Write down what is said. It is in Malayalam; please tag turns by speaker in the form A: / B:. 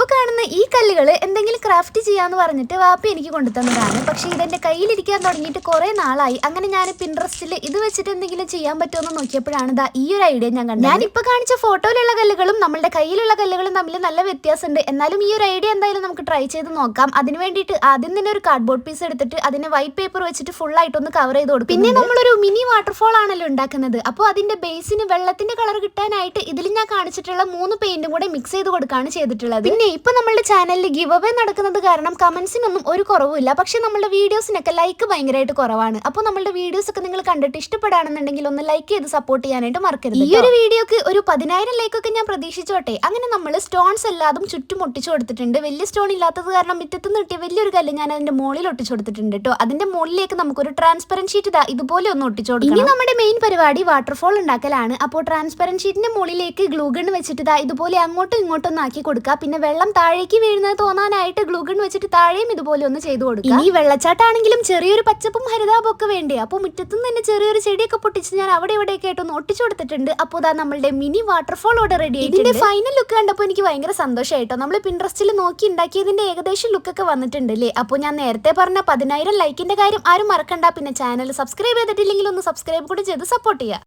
A: ഇപ്പൊ കാണുന്ന ഈ കല്ലുകൾ എന്തെങ്കിലും ക്രാഫ്റ്റ് ചെയ്യാന്ന് പറഞ്ഞിട്ട് വാപ്പി എനിക്ക് കൊണ്ടുതന്നതാണ് പക്ഷെ ഇതെന്റെ കയ്യിലിരിക്കാൻ തുടങ്ങിയിട്ട് കുറെ നാളായി. അങ്ങനെ ഞാൻ പിൻട്രസ്റ്റിൽ ഇത് വെച്ചിട്ട് എന്തെങ്കിലും ചെയ്യാൻ പറ്റുമെന്ന് നോക്കിയപ്പോഴാണ് ദാ ഈ ഒരു ഐഡിയ ഞാൻ കണ്ടത്. ഞാൻ ഇപ്പൊ കാണിച്ച ഫോട്ടോയിലുള്ള കല്ലുകളും നമ്മളുടെ കയ്യിലുള്ള കല്ലുകളും തമ്മിൽ നല്ല വ്യത്യാസമുണ്ട്. എന്നാലും ഈ ഒരു ഐഡിയ എന്തായാലും നമുക്ക് ട്രൈ ചെയ്ത് നോക്കാം. അതിന് വേണ്ടിയിട്ട് ആദ്യം തന്നെ ഒരു കാർഡ്ബോർഡ് പീസ് എടുത്തിട്ട് അതിനെ വൈറ്റ് പേപ്പർ വെച്ചിട്ട് ഫുൾ ആയിട്ട് ഒന്ന് കവർ ചെയ്ത് കൊടുക്കും പിന്നെ നമ്മളൊരു മിനി വാട്ടർഫോൾ ആണല്ലോ ഉണ്ടാക്കുന്നത്. അപ്പോൾ അതിന്റെ ബേസിന് വെള്ളത്തിന്റെ കളർ കിട്ടാനായിട്ട് ഇതിൽ ഞാൻ കാണിച്ചിട്ടുള്ള മൂന്ന് പെയിന്റും കൂടെ മിക്സ് ചെയ്ത് കൊടുക്കുകയാണ് ചെയ്തിട്ടുള്ളത്. പിന്നെ ഇപ്പൊ നമ്മളുടെ ചാനലിൽ ഗിവ് അവേ നടക്കുന്നത് കാരണം കമൻസിനൊന്നും ഒരു കുറവുമില്ല. പക്ഷേ നമ്മളുടെ വീഡിയോസിനൊക്കെ ലൈക്ക് ഭയങ്കരമായിട്ട് കുറവാണ്. അപ്പോൾ നമ്മളുടെ വീഡിയോസൊക്കെ നിങ്ങൾ കണ്ടിട്ട് ഇഷ്ടപ്പെടുകയാണെന്നുണ്ടെങ്കിൽ ഒന്ന് ലൈക്ക് ചെയ്ത് സപ്പോർട്ട് ചെയ്യാനായിട്ട് മറക്കരുത് ഈ ഒരു വീഡിയോക്ക് ഒരു പതിനായിരം ലൈക്കൊക്കെ ഞാൻ പ്രതീക്ഷിച്ചോട്ടെ. അങ്ങനെ നമ്മൾ സ്റ്റോൺസ് എല്ലാതും ചുറ്റും ഒട്ടിച്ചു കൊടുത്തിട്ടുണ്ട്. വലിയ സ്റ്റോൺ ഇല്ലാത്തത് കാരണം മുറ്റത്ത് നിന്ന് കിട്ടിയ വലിയൊരു കല്ല് ഞാൻ അതിന്റെ മുകളിൽ ഒട്ടിച്ചു കൊടുത്തിട്ടുണ്ട് കേട്ടോ അതിന്റെ മുകളിലേക്ക് നമുക്കൊരു ട്രാൻസ്പെറന്റ് ഷീറ്റ് ഇതാ ഇതുപോലെ ഒന്ന് ഒട്ടിച്ചു കൊടുക്കും ഇനി നമ്മുടെ മെയിൻ പരിപാടി വാട്ടർഫോൾ ഉണ്ടാക്കലാണ്. അപ്പോൾ ട്രാൻസ്പെറന്റ് ഷീറ്റിന്റെ മുകളിലേക്ക് ഗ്ലൂഗൺ വെച്ചിട്ട് ഇതാ ഇതുപോലെ അങ്ങോട്ടും ഇങ്ങോട്ടും ഒന്ന് ആക്കി കൊടുക്കുക. പിന്നെ വെള്ളം താഴേക്ക് വീഴുന്നത് തോന്നാനായിട്ട് ഗ്ലൂഗൺ വെച്ചിട്ട് താഴെയും ഇതുപോലെ ഒന്ന് ചെയ്തു കൊടുക്കുക ഇനി വെള്ളച്ചാട്ടാണെങ്കിലും ചെറിയൊരു പച്ചപ്പും ഹരിതാപം ഒക്കെ വേണ്ടേ? അപ്പോൾ മുറ്റത്തുനിന്ന് തന്നെ ചെറിയൊരു ചെടിയൊക്കെ പൊട്ടിച്ച് ഞാൻ അവിടെ ഇവിടെയൊക്കെ ആയിട്ട് ഒന്ന് ഒട്ടിച്ചു കൊടുത്തിട്ടുണ്ട്. അപ്പോൾ ഇതാ നമ്മളുടെ മിനി വാട്ടർഫോൾ ഇവിടെ റെഡി ഇതിന്റെ ഫൈനൽ ലുക്ക് കണ്ടപ്പോൾ എനിക്ക് ഭയങ്കര സന്തോഷമായിട്ടോ നമ്മൾ പിൻട്രസ്റ്റിൽ നോക്കി ഉണ്ടാക്കിയതിന്റെ ഏകദേശം ലുക്കൊക്കെ വന്നിട്ടുണ്ട് അല്ലേ? അപ്പോൾ ഞാൻ നേരത്തെ പറഞ്ഞ പതിനായിരം ലൈക്കിന്റെ കാര്യം ആരും മറക്കണ്ട. പിന്നെ ചാനൽ സബ്സ്ക്രൈബ് ചെയ്തിട്ടില്ലെങ്കിൽ ഒന്ന് സബ്സ്ക്രൈബ് കൂടി ചെയ്ത് സപ്പോർട്ട് ചെയ്യുക.